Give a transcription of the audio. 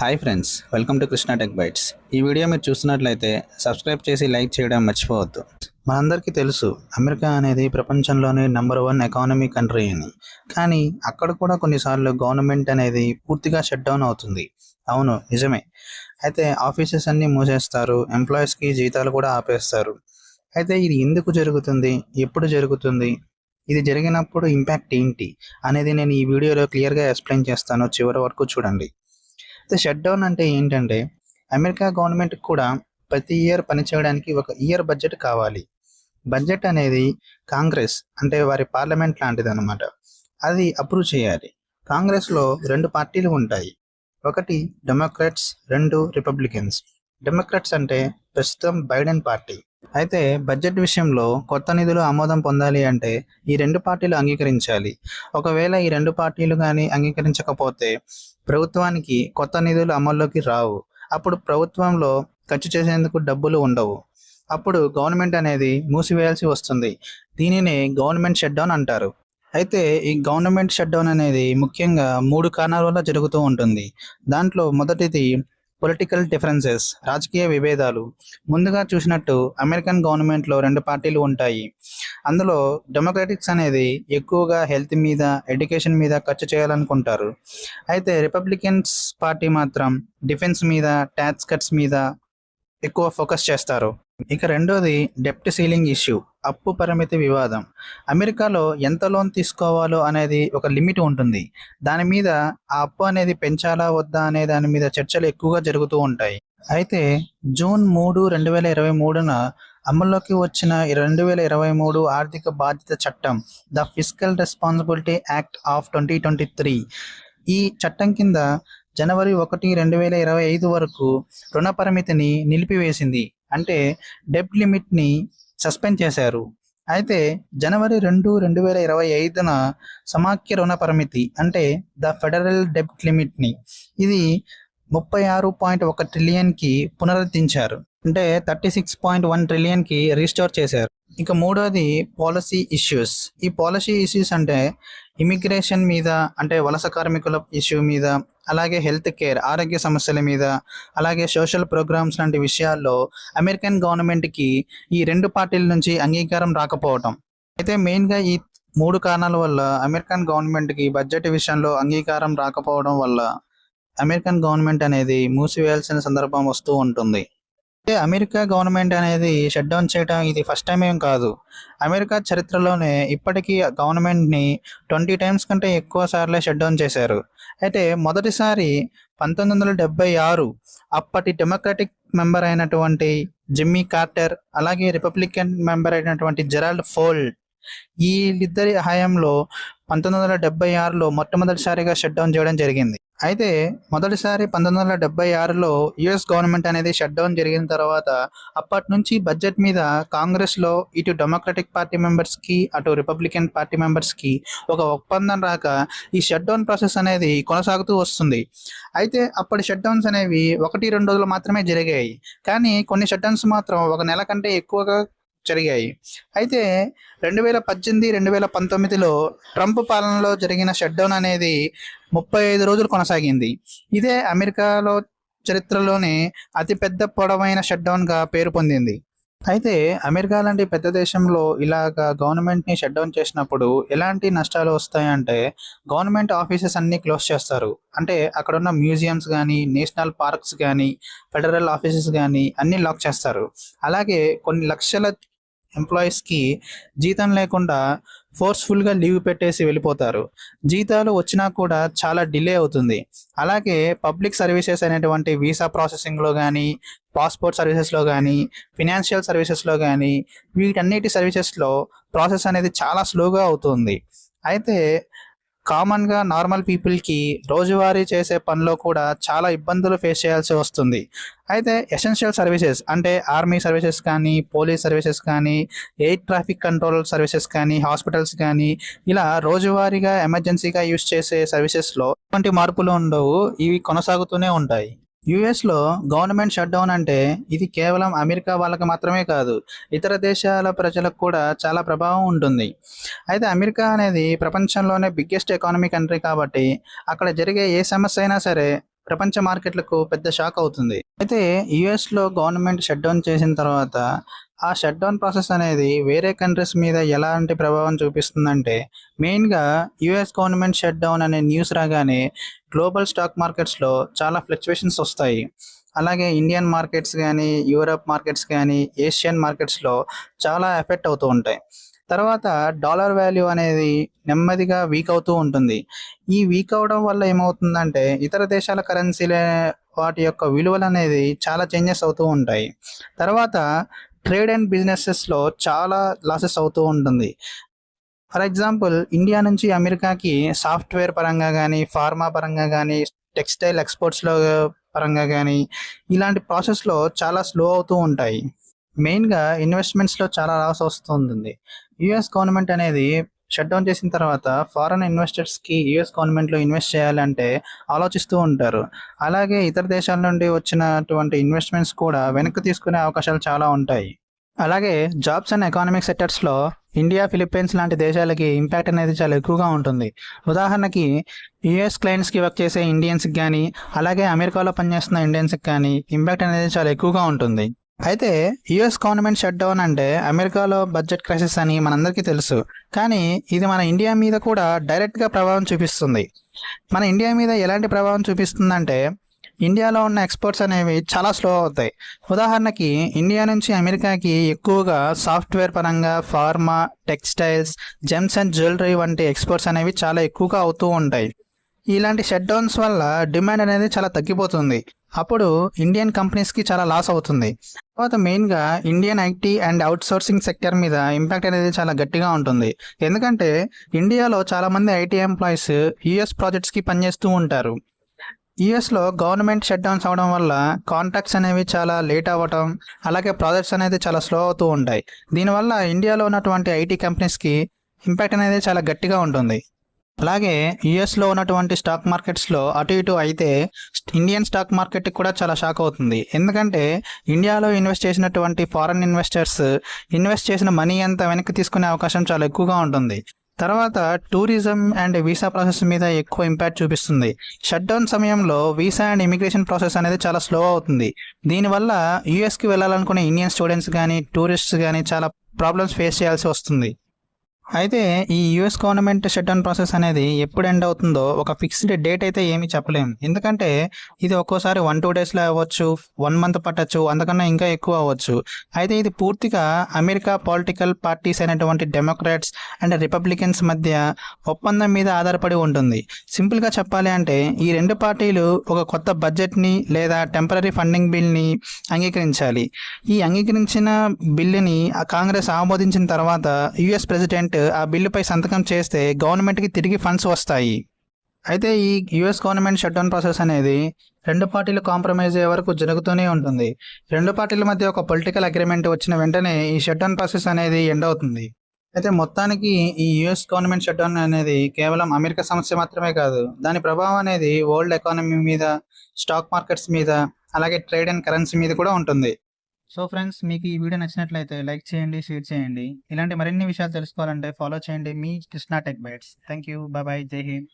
Hi friends welcome to Krishna tech bytes ఈ video మీరు చూస్తున్నట్లయితే సబ్స్క్రైబ్ చేసి లైక్ చేయడం మర్చిపోవద్దు. మనందరికీ తెలుసు అమెరికా అనేది ప్రపంచంలోనే నెంబర్ వన్ ఎకానమీ కంట్రీ అని. కానీ అక్కడ కూడా కొన్నిసార్లు గవర్నమెంట్ అనేది పూర్తిగా షట్ డౌన్ అవుతుంది. అవును నిజమే. అయితే ఆఫీసెస్ అన్నీ మూసేస్తారు ఎంప్లాయీస్కి జీతాలు కూడా ఆపేస్తారు. అయితే ఇది ఎందుకు జరుగుతుంది? ఎప్పుడు జరుగుతుంది? ఇది జరిగినప్పుడు ఇంపాక్ట్ ఏంటి? అనేది నేను ఈ వీడియోలో క్లియర్గా ఎక్స్ప్లెయిన్ చేస్తాను. చివరి వరకు చూడండి. షట్ డౌన్ అంటే ఏంటంటే అమెరికా గవర్నమెంట్ కూడా ప్రతి ఇయర్ పనిచేయడానికి ఒక ఇయర్ బడ్జెట్ కావాలి. బడ్జెట్ అనేది కాంగ్రెస్ అంటే వారి పార్లమెంట్ లాంటిది అనమాట అది అప్రూవ్ చేయాలి. కాంగ్రెస్లో రెండు పార్టీలు ఉంటాయి. ఒకటి డెమోక్రాట్స్ రెండు రిపబ్లికన్స్. డెమోక్రాట్స్ అంటే ప్రస్తుతం బైడెన్ పార్టీ. అయితే బడ్జెట్ విషయంలో కొత్త నిధులు ఆమోదం పొందాలి అంటే ఈ రెండు పార్టీలు అంగీకరించాలి. ఒకవేళ ఈ రెండు పార్టీలు కానీ అంగీకరించకపోతే ప్రభుత్వానికి కొత్త నిధులు అమల్లోకి రావు. అప్పుడు ప్రభుత్వంలో ఖర్చు చేసేందుకు డబ్బులు ఉండవు. అప్పుడు గవర్నమెంట్ అనేది మూసివేయాల్సి వస్తుంది. దీనిని గవర్నమెంట్ షట్ డౌన్ అంటారు. అయితే ఈ గవర్నమెంట్ షట్ డౌన్ అనేది ముఖ్యంగా మూడు కారణాల వల్ల జరుగుతూ ఉంటుంది. దాంట్లో మొదటిది పొలిటికల్ డిఫరెన్సెస్ రాజకీయ విభేదాలు. ముందుగా చూసినట్టు అమెరికన్ గవర్నమెంట్లో రెండు పార్టీలు ఉంటాయి. అందులో డెమోక్రాటిక్స్ అనేది ఎక్కువగా హెల్త్ మీద ఎడ్యుకేషన్ మీద ఖర్చు చేయాలనుకుంటారు. అయితే రిపబ్లికన్స్ పార్టీ మాత్రం డిఫెన్స్ మీద ట్యాక్స్ కట్స్ మీద ఎక్కువ ఫోకస్ చేస్తారు. ఇక రెండోది డెప్ట్ సీలింగ్ ఇష్యూ అప్పు పరిమితి వివాదం. అమెరికాలో ఎంత లోన్ తీసుకోవాలో అనేది ఒక లిమిట్ ఉంటుంది. దాని మీద ఆ అప్పు అనేది పెంచాలా వద్దా అనే దాని మీద చర్చలు ఎక్కువగా జరుగుతూ ఉంటాయి. అయితే జూన్ మూడు రెండు వేల ఇరవై మూడున అమల్లోకి వచ్చిన రెండు వేల ఇరవై మూడు ఆర్థిక బాధ్యత చట్టం the physical responsibility act of twenty twenty three. ఈ చట్టం కింద జనవరి ఒకటి రెండు వేల ఇరవై ఐదు వరకు రుణ పరిమితిని నిలిపివేసింది. అంటే డెబ్ లిమిట్ని సస్పెండ్ చేశారు. అయితే జనవరి రెండు రెండు వేల ఇరవై ఐదున సమాఖ్య రుణ పరిమితి అంటే ద ఫెడరల్ డెబ్ట్ లిమిట్ని. ఇది ముప్పై ఆరు పాయింట్ ఒక ట్రిలియన్కి పునరుద్ధరించారు. అంటే థర్టీ సిక్స్ పాయింట్ వన్ ట్రిలియన్కి రీస్టోర్ చేశారు. ఇక మూడోది పాలసీ ఇష్యూస్. ఈ పాలసీ ఇష్యూస్ అంటే ఇమిగ్రేషన్ మీద అంటే వలస కార్మికుల ఇష్యూ మీద అలాగే హెల్త్ కేర్ ఆరోగ్య సమస్యల మీద అలాగే సోషల్ ప్రోగ్రామ్స్ లాంటి విషయాల్లో అమెరికన్ గవర్నమెంట్కి ఈ రెండు పార్టీల నుంచి అంగీకారం రాకపోవటం. అయితే మెయిన్గా ఈ మూడు కారణాల వల్ల అమెరికన్ గవర్నమెంట్కి బడ్జెట్ విషయంలో అంగీకారం రాకపోవడం వల్ల అమెరికన్ గవర్నమెంట్ అనేది మూసివేయాల్సిన సందర్భం వస్తూ ఉంటుంది. అయితే అమెరికా గవర్నమెంట్ అనేది షట్ డౌన్ చేయడం ఇది ఫస్ట్ టైం ఏం కాదు. అమెరికా చరిత్రలోనే ఇప్పటికీ గవర్నమెంట్ని ట్వంటీ టైమ్స్ కంటే ఎక్కువ సార్లే షట్ డౌన్ చేశారు. అయితే మొదటిసారి పంతొమ్మిది వందల డెబ్బై ఆరు అప్పటి డెమోక్రటిక్ మెంబర్ అయినటువంటి జిమ్మీ కార్టర్ అలాగే రిపబ్లికన్ మెంబర్ అయినటువంటి జెరాల్డ్ ఫోల్డ్ వీళ్ళిద్దరి హయాంలో పంతొమ్మిది వందల డెబ్బై ఆరులో మొట్టమొదటిసారిగా షట్ డౌన్ చేయడం జరిగింది. అయితే మొదటిసారి పంతొమ్మిది వందల డెబ్బై ఆరులో యుఎస్ గవర్నమెంట్ అనేది షట్ డౌన్ జరిగిన తర్వాత అప్పటి నుంచి బడ్జెట్ మీద కాంగ్రెస్లో ఇటు డెమోక్రటిక్ పార్టీ మెంబర్స్కి అటు రిపబ్లికన్ పార్టీ మెంబర్స్కి ఒక ఒప్పందం రాక ఈ షట్ డౌన్ ప్రాసెస్ అనేది కొనసాగుతూ వస్తుంది. అయితే అప్పటి షట్ డౌన్స్ అనేవి ఒకటి రెండు రోజులు మాత్రమే జరిగాయి. కానీ కొన్ని షట్ డౌన్స్ మాత్రం ఒక నెల కంటే ఎక్కువగా జరిగాయి. అయితే రెండు వేల పద్దెనిమిది రెండు వేల పంతొమ్మిదిలో ట్రంప్ పాలనలో జరిగిన షట్డౌన్ అనేది ముప్పై ఐదు రోజులు కొనసాగింది. ఇదే అమెరికాలో చరిత్రలోనే అతిపెద్ద పొడవైన షట్డౌన్గా పేరు పొందింది. అయితే అమెరికా లాంటి పెద్ద దేశంలో ఇలాగ గవర్నమెంట్ని షట్ డౌన్ చేసినప్పుడు ఎలాంటి నష్టాలు వస్తాయంటే గవర్నమెంట్ ఆఫీసెస్ అన్నీ క్లోజ్ చేస్తారు. అంటే అక్కడ ఉన్న మ్యూజియంస్ కానీ నేషనల్ పార్క్స్ కానీ ఫెడరల్ ఆఫీసెస్ కానీ అన్నీ లాక్ చేస్తారు. అలాగే కొన్ని లక్షల ఎంప్లాయీస్కి జీతం లేకుండా ఫోర్స్ఫుల్గా లీవ్ పెట్టేసి వెళ్ళిపోతారు. జీతాలు వచ్చినా కూడా చాలా డిలే అవుతుంది. అలాగే పబ్లిక్ సర్వీసెస్ అనేటువంటి వీసా ప్రాసెసింగ్లో కానీ పాస్పోర్ట్ సర్వీసెస్లో కానీ ఫినాన్షియల్ సర్వీసెస్లో కానీ వీటన్నిటి సర్వీసెస్లో ప్రాసెస్ అనేది చాలా స్లోగా అవుతుంది. అయితే కామన్గా నార్మల్ పీపుల్కి రోజువారీ చేసే పనిలో కూడా చాలా ఇబ్బందులు ఫేస్ చేయాల్సి వస్తుంది. అయితే ఎసెన్షియల్ సర్వీసెస్ అంటే ఆర్మీ సర్వీసెస్ కానీ పోలీస్ సర్వీసెస్ కానీ ఎయిర్ ట్రాఫిక్ కంట్రోల్ సర్వీసెస్ కానీ హాస్పిటల్స్ కానీ ఇలా రోజువారీగా ఎమర్జెన్సీగా యూస్ చేసే సర్వీసెస్లో ఎటువంటి మార్పులు ఉండవు ఇవి కొనసాగుతూనే ఉంటాయి. యుఎస్లో గవర్నమెంట్ షట్ డౌన్ అంటే ఇది కేవలం అమెరికా వాళ్ళకి మాత్రమే కాదు ఇతర దేశాల ప్రజలకు కూడా చాలా ప్రభావం ఉంటుంది. అయితే అమెరికా అనేది ప్రపంచంలోనే బిగ్గెస్ట్ ఎకానమీ కంట్రీ కాబట్టి అక్కడ జరిగే ఏ సమస్య అయినా సరే ప్రపంచ మార్కెట్లకు పెద్ద షాక్ అవుతుంది. అయితే యుఎస్లో గవర్నమెంట్ షట్ డౌన్ చేసిన తర్వాత ఆ షట్ డౌన్ ప్రాసెస్ అనేది వేరే కంట్రీస్ మీద ఎలాంటి ప్రభావం చూపిస్తుందంటే మెయిన్గా యుఎస్ గవర్నమెంట్ షట్ డౌన్ అనే న్యూస్ రాగానే గ్లోబల్ స్టాక్ మార్కెట్స్లో చాలా ఫ్లక్చువేషన్స్ వస్తాయి. అలాగే ఇండియన్ మార్కెట్స్ కానీ యూరప్ మార్కెట్స్ కానీ ఏషియన్ మార్కెట్స్లో చాలా ఎఫెక్ట్ అవుతూ ఉంటాయి. తర్వాత డాలర్ వాల్యూ అనేది నెమ్మదిగా వీక్ అవుతూ ఉంటుంది. ఈ వీక్ అవడం వల్ల ఏమవుతుందంటే ఇతర దేశాల కరెన్సీలే వాటి యొక్క విలువలు అనేది చాలా చేంజెస్ అవుతూ ఉంటాయి. తర్వాత ట్రేడ్ అండ్ బిజినెసెస్లో చాలా లాసెస్ అవుతూ ఉంటుంది. ఫర్ ఎగ్జాంపుల్ ఇండియా నుంచి అమెరికాకి సాఫ్ట్వేర్ పరంగా కానీ ఫార్మా పరంగా కానీ టెక్స్టైల్ ఎక్స్పోర్ట్స్లో పరంగా కానీ ఇలాంటి ప్రాసెస్లో చాలా స్లో అవుతూ ఉంటాయి. మెయిన్గా ఇన్వెస్ట్మెంట్స్లో చాలా లాస్ వస్తుంది యుఎస్ గవర్నమెంట్ అనేది షట్ డౌన్ చేసిన తర్వాత ఫారెన్ ఇన్వెస్టర్స్కి యుఎస్ గవర్నమెంట్లో ఇన్వెస్ట్ చేయాలంటే ఆలోచిస్తూ ఉంటారు. అలాగే ఇతర దేశాల నుండి వచ్చినటువంటి ఇన్వెస్ట్మెంట్స్ కూడా వెనక్కి తీసుకునే అవకాశాలు చాలా ఉంటాయి. అలాగే జాబ్స్ అండ్ ఎకానమిక్ సెక్టర్స్లో ఇండియా ఫిలిప్పీన్స్ లాంటి దేశాలకి ఇంపాక్ట్ అనేది చాలా ఎక్కువగా ఉంటుంది. ఉదాహరణకి యుఎస్ క్లయింట్స్కి వర్క్ చేసే ఇండియన్స్కి కానీ అలాగే అమెరికాలో పనిచేస్తున్న ఇండియన్స్కి కానీ ఇంపాక్ట్ అనేది చాలా ఎక్కువగా ఉంటుంది. అయితే యుఎస్ గవర్నమెంట్ షట్ డౌన్ అంటే అమెరికాలో బడ్జెట్ క్రైసిస్ అని మనందరికీ తెలుసు. కానీ ఇది మన ఇండియా మీద కూడా డైరెక్ట్గా ప్రభావం చూపిస్తుంది. మన ఇండియా మీద ఎలాంటి ప్రభావం చూపిస్తుందంటే ఇండియాలో ఉన్న ఎక్స్పోర్ట్స్ అనేవి చాలా స్లో అవుతాయి. ఉదాహరణకి ఇండియా నుంచి అమెరికాకి ఎక్కువగా సాఫ్ట్వేర్ పరంగా pharma textiles gems and jewellery వంటి ఎక్స్పోర్ట్స్ అనేవి చాలా ఎక్కువగా అవుతూ ఉంటాయి. ఇలాంటి షట్ డౌన్స్ వల్ల డిమాండ్ అనేది చాలా తగ్గిపోతుంది. అప్పుడు ఇండియన్ కంపెనీస్కి చాలా లాస్ అవుతుంది. తర్వాత మెయిన్గా Indian IT and outsourcing sector మీద ఇంపాక్ట్ అనేది చాలా గట్టిగా ఉంటుంది. ఎందుకంటే ఇండియాలో చాలామంది ఐటీ ఎంప్లాయీస్ యుఎస్ ప్రాజెక్ట్స్కి పనిచేస్తూ ఉంటారు. యుఎస్లో గవర్నమెంట్ షట్ డౌన్స్ అవడం వల్ల కాంట్రాక్ట్స్ అనేవి చాలా లేట్ అవ్వటం అలాగే ప్రాజెక్ట్స్ అనేది చాలా స్లో అవుతూ ఉంటాయి. దీనివల్ల ఇండియాలో ఉన్నటువంటి ఐటీ కంపెనీస్కి ఇంపాక్ట్ అనేది చాలా గట్టిగా ఉంటుంది. అలాగే యుఎస్లో ఉన్నటువంటి స్టాక్ మార్కెట్స్లో అటు ఇటు అయితే ఇండియన్ స్టాక్ మార్కెట్కి కూడా చాలా షాక్ అవుతుంది. ఎందుకంటే ఇండియాలో ఇన్వెస్ట్ చేసినటువంటి ఫారెన్ ఇన్వెస్టర్స్ ఇన్వెస్ట్ చేసిన మనీ అంతా వెనక్కి తీసుకునే అవకాశం చాలా ఎక్కువగా ఉంటుంది. తర్వాత టూరిజం అండ్ వీసా ప్రాసెస్ మీద ఎక్కువ ఇంపాక్ట్ చూపిస్తుంది. షట్ డౌన్ సమయంలో వీసా అండ్ ఇమిగ్రేషన్ ప్రాసెస్ అనేది చాలా స్లో అవుతుంది. దీనివల్ల యూఎస్కి వెళ్ళాలనుకునే ఇండియన్ స్టూడెంట్స్ కానీ టూరిస్ట్స్ కానీ చాలా ప్రాబ్లమ్స్ ఫేస్ చేయాల్సి వస్తుంది. అయితే ఈ US government shut down process అనేది ఎప్పుడు ఎండ్ అవుతుందో ఒక ఫిక్స్డ్ డేట్ అయితే ఏమీ చెప్పలేము. ఎందుకంటే ఇది ఒక్కోసారి వన్ టూ డేస్లో అవ్వచ్చు వన్ మంత్ పట్టచ్చు అంతకన్నా ఇంకా ఎక్కువ అవ్వచ్చు. అయితే ఇది పూర్తిగా అమెరికా పొలిటికల్ పార్టీస్ అయినటువంటి డెమోక్రాట్స్ అండ్ రిపబ్లికన్స్ మధ్య ఒప్పందం మీద ఆధారపడి ఉంటుంది. సింపుల్గా చెప్పాలి అంటే ఈ రెండు పార్టీలు ఒక కొత్త బడ్జెట్ని లేదా టెంపరీ ఫండింగ్ బిల్ని అంగీకరించాలి. ఈ అంగీకరించిన బిల్లుని ఆ కాంగ్రెస్ ఆమోదించిన తర్వాత యుఎస్ ప్రెసిడెంట్ ఆ బిల్లుపై సంతకం చేస్తే గవర్నమెంట్కి తిరిగి ఫండ్స్ వస్తాయి. అయితే ఈ US government shut down process అనేది రెండు పార్టీలు కాంప్రమైజ్ అయ్యే వరకు జరుగుతూనే ఉంటుంది. రెండు పార్టీల మధ్య ఒక పొలిటికల్ అగ్రిమెంట్ వచ్చిన వెంటనే ఈ షట్ డౌన్ ప్రాసెస్ అనేది ఎండ్ అవుతుంది. అయితే మొత్తానికి ఈ యుఎస్ గవర్నమెంట్ షట్ డౌన్ అనేది కేవలం అమెరికా సమస్య మాత్రమే కాదు దాని ప్రభావం అనేది వరల్డ్ ఎకానమీ మీద స్టాక్ మార్కెట్స్ మీద అలాగే ట్రేడ్ అండ్ కరెన్సీ మీద కూడా ఉంటుంది. సో ఫ్రెండ్స్ మీకు ఈ వీడియో నచ్చినట్లయితే లైక్ చేయండి షేర్ చేయండి. ఇలాంటి మరిన్ని విషయాలు తెలుసుకోవాలంటే ఫాలో చేయండి మీ Krishna tech bytes thank you bye Jai Hind.